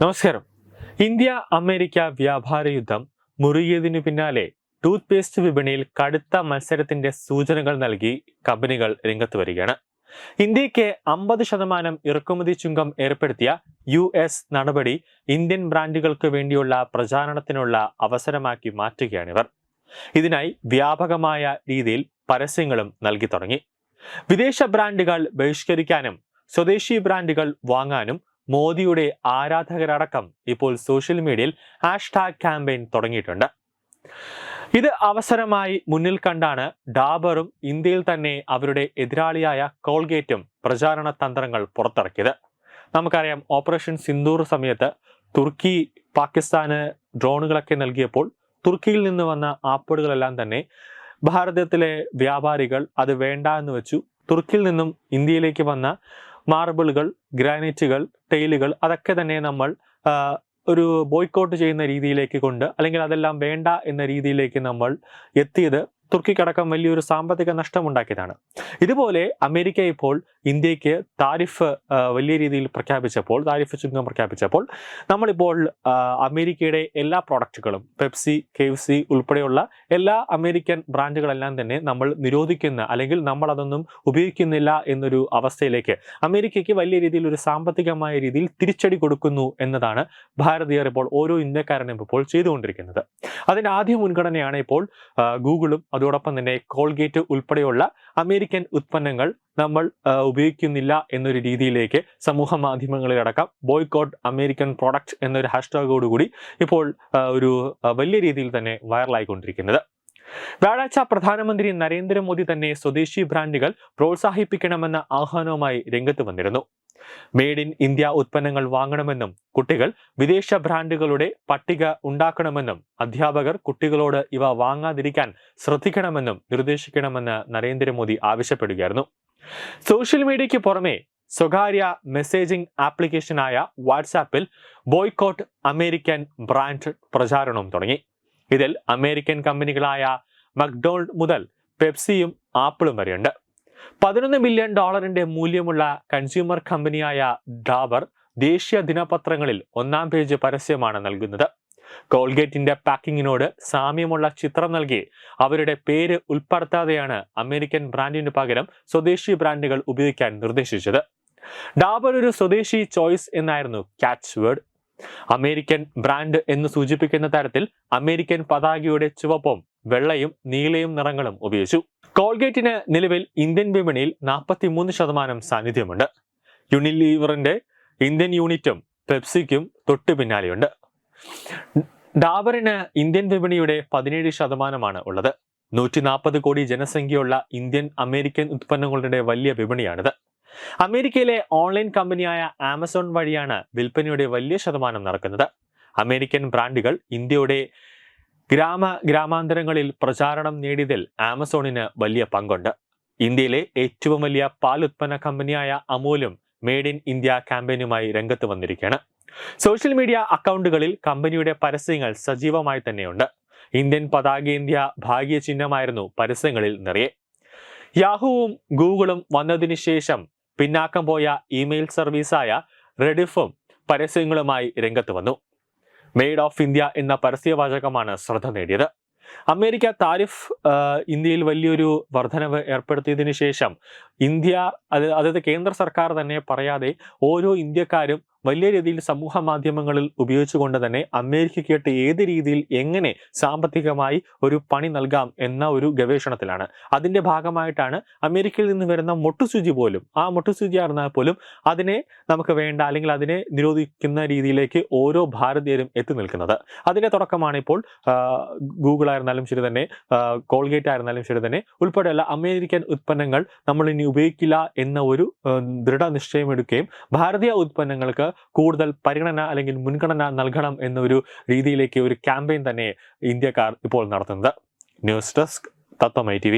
നമസ്കാരം. India America വ്യാപാര യുദ്ധം മുറുകിയതിനു പിന്നാലെ ടൂത്ത് പേസ്റ്റ് വിപണിയിൽ കടുത്ത മത്സരത്തിന്റെ സൂചനകൾ നൽകി കമ്പനികൾ രംഗത്ത് വരികയാണ്. ഇന്ത്യയ്ക്ക് അമ്പത് ശതമാനം ഇറക്കുമതി ചുങ്കം ഏർപ്പെടുത്തിയ യു എസ് നടപടി ഇന്ത്യൻ ബ്രാൻഡുകൾക്ക് വേണ്ടിയുള്ള പ്രചാരണത്തിനുള്ള അവസരമാക്കി മാറ്റുകയാണിവർ. ഇതിനായി വ്യാപകമായ രീതിയിൽ പരസ്യങ്ങളും നൽകി തുടങ്ങി. വിദേശ ബ്രാൻഡുകൾ ബഹിഷ്കരിക്കാനും സ്വദേശി ബ്രാൻഡുകൾ വാങ്ങാനും മോദിയുടെ ആരാധകരടക്കം ഇപ്പോൾ സോഷ്യൽ മീഡിയയിൽ ഹാഷ്ടാഗ് ക്യാമ്പയിൻ തുടങ്ങിയിട്ടുണ്ട്. ഇത് അവസരമായി മുന്നിൽ കണ്ടാണ് ഡാബറും ഇന്ത്യയിൽ തന്നെ അവരുടെ എതിരാളിയായ കോൾഗേറ്റും പ്രചാരണ തന്ത്രങ്ങൾ പുറത്തിറക്കിയത്. നമുക്കറിയാം ഓപ്പറേഷൻ സിന്ദൂർ സമയത്ത് തുർക്കി പാകിസ്ഥാന് ഡ്രോണുകളൊക്കെ നൽകിയപ്പോൾ തുർക്കിയിൽ നിന്ന് വന്ന ആപ്പുകളെല്ലാം തന്നെ ഭാരതത്തിലെ വ്യാപാരികൾ അത് വേണ്ട എന്ന് വെച്ചു. തുർക്കിയിൽ നിന്നും ഇന്ത്യയിലേക്ക് വന്ന മാർബിളുകൾ ഗ്രാനൈറ്റുകൾ ടൈലുകൾ അതൊക്കെ തന്നെ നമ്മൾ ഒരു ബോയ്ക്കോട്ട് ചെയ്യുന്ന രീതിയിലേക്ക് കൊണ്ട് അല്ലെങ്കിൽ അതെല്ലാം വേണ്ട എന്ന രീതിയിലേക്ക് നമ്മൾ എത്തിയത് തുർക്കിക്കടക്കം വലിയൊരു സാമ്പത്തിക നഷ്ടം ഉണ്ടാക്കിയതാണ് ഇതുപോലെ അമേരിക്ക ഇപ്പോൾ ഇന്ത്യയ്ക്ക് താരിഫ് വലിയ രീതിയിൽ പ്രഖ്യാപിച്ചപ്പോൾ താരിഫ് ചുങ്കം പ്രഖ്യാപിച്ചപ്പോൾ നമ്മളിപ്പോൾ അമേരിക്കയുടെ എല്ലാ പ്രോഡക്റ്റുകളും പെപ്സി കെ സി ഉൾപ്പെടെയുള്ള എല്ലാ അമേരിക്കൻ ബ്രാൻഡുകളെല്ലാം തന്നെ നമ്മൾ നിരോധിക്കുന്ന അല്ലെങ്കിൽ നമ്മൾ അതൊന്നും ഉപയോഗിക്കുന്നില്ല എന്നൊരു അവസ്ഥയിലേക്ക് അമേരിക്കയ്ക്ക് വലിയ രീതിയിൽ ഒരു സാമ്പത്തികമായ രീതിയിൽ തിരിച്ചടി കൊടുക്കുന്നു എന്നതാണ് ഭാരതീയർ ഇപ്പോൾ ഓരോ ഇന്ത്യക്കാരനും ഇപ്പോൾ ചെയ്തുകൊണ്ടിരിക്കുന്നത്. അതിന് ആദ്യ മുൻഗണനയാണ് ഇപ്പോൾ ഗൂഗിളും അതോടൊപ്പം തന്നെ കോൾഗേറ്റ് ഉൾപ്പെടെയുള്ള അമേരിക്കൻ ഉത്പന്നങ്ങൾ നമ്മൾ ഉപയോഗിക്കുന്നില്ല എന്നൊരു രീതിയിലേക്ക് സമൂഹ മാധ്യമങ്ങളിലടക്കം ബോയ്ക്കോട്ട് അമേരിക്കൻ പ്രോഡക്റ്റ് എന്നൊരു ഹാഷ്ടാഗോടുകൂടി ഇപ്പോൾ ഒരു വലിയ രീതിയിൽ തന്നെ വൈറലായിക്കൊണ്ടിരിക്കുന്നത്. വ്യാഴാഴ്ച പ്രധാനമന്ത്രി നരേന്ദ്രമോദി തന്നെ സ്വദേശി ബ്രാൻഡുകൾ പ്രോത്സാഹിപ്പിക്കണമെന്ന ആഹ്വാനവുമായി രംഗത്ത് വന്നിരുന്നു. മെയ്ഡ് ഇൻ ഇന്ത്യ ഉത്പന്നങ്ങൾ വാങ്ങണമെന്നും കുട്ടികൾ വിദേശ ബ്രാൻഡുകളുടെ പട്ടിക ഉണ്ടാക്കണമെന്നും അധ്യാപകർ കുട്ടികളോട് ഇവ വാങ്ങാതിരിക്കാൻ ശ്രദ്ധിക്കണമെന്നും നിർദ്ദേശിക്കണമെന്ന് നരേന്ദ്രമോദി ആവശ്യപ്പെടുകയായിരുന്നു. സോഷ്യൽ മീഡിയയ്ക്ക് പുറമെ സ്വകാര്യ മെസ്സേജിംഗ് ആപ്ലിക്കേഷനായ വാട്സാപ്പിൽ ബോയ്ക്കോട്ട് അമേരിക്കൻ ബ്രാൻഡ് പ്രചാരണവും തുടങ്ങി. ഇതിൽ അമേരിക്കൻ കമ്പനികളായ മക്ഡോൾഡ് മുതൽ പെപ്സിയും ആപ്പിളും വരെയുണ്ട്. പതിനൊന്ന് മില്യൺ ഡോളറിന്റെ മൂല്യമുള്ള കൺസ്യൂമർ കമ്പനിയായ ഡാബർ ദേശീയ ദിനപത്രങ്ങളിൽ ഒന്നാം പേജ് പരസ്യമാണ് നൽകുന്നത്. കോൾഗേറ്റിന്റെ പാക്കിങ്ങിനോട് സാമ്യമുള്ള ചിത്രം നൽകി അവരുടെ പേര് ഉൾപ്പെടുത്താതെയാണ് അമേരിക്കൻ ബ്രാൻഡിന് പകരം സ്വദേശി ബ്രാൻഡുകൾ ഉപയോഗിക്കാൻ നിർദ്ദേശിച്ചത്. ഡാബർ ഒരു സ്വദേശി ചോയ്സ് എന്നായിരുന്നു ക്യാച്ച് വേർഡ്. അമേരിക്കൻ ബ്രാൻഡ് എന്ന് സൂചിപ്പിക്കുന്ന തരത്തിൽ അമേരിക്കൻ പതാകയുടെ ചുവപ്പും വെള്ളയും നീലയും നിറങ്ങളും ഉപയോഗിച്ചു. കോൾഗേറ്റിന് നിലവിൽ ഇന്ത്യൻ വിപണിയിൽ നാൽപ്പത്തിമൂന്ന് ശതമാനം സാന്നിധ്യമുണ്ട്. യുണിലീവറിന്റെ ഇന്ത്യൻ യൂണിറ്റും പെപ്സിക്കും തൊട്ടു പിന്നാലെയുണ്ട്. ഡാബറിന് ഇന്ത്യൻ വിപണിയുടെ പതിനേഴ് ശതമാനമാണ് ഉള്ളത്. നൂറ്റി നാൽപ്പത് കോടി ജനസംഖ്യയുള്ള ഇന്ത്യൻ അമേരിക്കൻ ഉത്പന്നങ്ങളുടെ വലിയ വിപണിയാണിത്. അമേരിക്കയിലെ ഓൺലൈൻ കമ്പനിയായ ആമസോൺ വഴിയാണ് വിൽപ്പനയുടെ വലിയ ശതമാനം നടക്കുന്നത്. അമേരിക്കൻ ബ്രാൻഡുകൾ ഇന്ത്യയുടെ ഗ്രാമ ഗ്രാമാന്തരങ്ങളിൽ പ്രചാരണം നേടിയതിൽ ആമസോണിന് വലിയ പങ്കുണ്ട്. ഇന്ത്യയിലെ ഏറ്റവും വലിയ പാൽ ഉത്പന്ന കമ്പനിയായ അമൂലും മെയ്ഡ് ഇൻ ഇന്ത്യ ക്യാമ്പയിനുമായി രംഗത്ത് വന്നിരിക്കുകയാണ്. സോഷ്യൽ മീഡിയ അക്കൗണ്ടുകളിൽ കമ്പനിയുടെ പരസ്യങ്ങൾ സജീവമായി തന്നെയുണ്ട്. ഇന്ത്യൻ പതാക പതാകേന്ത്യ ഭാഗ്യ ചിഹ്നമായിരുന്നു പരസ്യങ്ങളിൽ നിറയെ. യാഹുവും ഗൂഗിളും വന്നതിന് ശേഷം പിന്നാക്കം പോയ ഇമെയിൽ സർവീസായ റെഡിഫും പരസ്യങ്ങളുമായി രംഗത്ത് വന്നു. മെയ്ഡ് ഓഫ് ഇന്ത്യ എന്ന പരസ്യവാചകമാണ് ശ്രദ്ധ നേടിയത്. അമേരിക്ക താരിഫ് ഇന്ത്യയിൽ വലിയൊരു വർധനവ് ഏർപ്പെടുത്തിയതിനു ശേഷം ഇന്ത്യ അത് അതായത് കേന്ദ്ര സർക്കാർ തന്നെ പറയാതെ ഓരോ ഇന്ത്യക്കാരും വലിയ രീതിയിൽ സമൂഹ മാധ്യമങ്ങളിൽ ഉപയോഗിച്ചുകൊണ്ട് തന്നെ അമേരിക്കയ്ക്ക് ഏത് രീതിയിൽ എങ്ങനെ സാമ്പത്തികമായി ഒരു പണി നൽകാം എന്ന ഒരു ഗവേഷണത്തിലാണ്. അതിന്റെ ഭാഗമായിട്ടാണ് അമേരിക്കയിൽ നിന്ന് വരുന്ന മൊട്ടുസൂചി പോലും ആ മൊട്ടുസൂചി ആയിരുന്നാൽ പോലും അതിനെ നമുക്ക് വേണ്ട അല്ലെങ്കിൽ അതിനെ നിരോധിക്കുന്ന രീതിയിലേക്ക് ഓരോ ഭാരതീയരും എത്തി നിൽക്കുന്നത്. അതിന്റെ തുടക്കമാണ് ഇപ്പോൾ ഗൂഗിൾ ആയിരുന്നാലും ശരി തന്നെ കോൾഗേറ്റ് ആയിരുന്നാലും ശരി തന്നെ ഉൾപ്പെടെയുള്ള അമേരിക്കൻ ഉൽപ്പന്നങ്ങൾ നമ്മൾ ഇനി ഉപയോഗിക്കില്ല എന്ന ഒരു ആ, ദൃഢനിശ്ചയം എടുക്കുകയും ഭാരതീയ ഉത്പന്നങ്ങൾക്ക് കൂടുതൽ പരിഗണന അല്ലെങ്കിൽ മുൻഗണന നൽകണം എന്നൊരു രീതിയിലേക്ക് ഒരു ക്യാമ്പയിൻ തന്നെ ഇന്ത്യക്കാർ ഇപ്പോൾ നടത്തുന്നത്. ന്യൂസ് ഡെസ്ക് തത്വമൈ ടി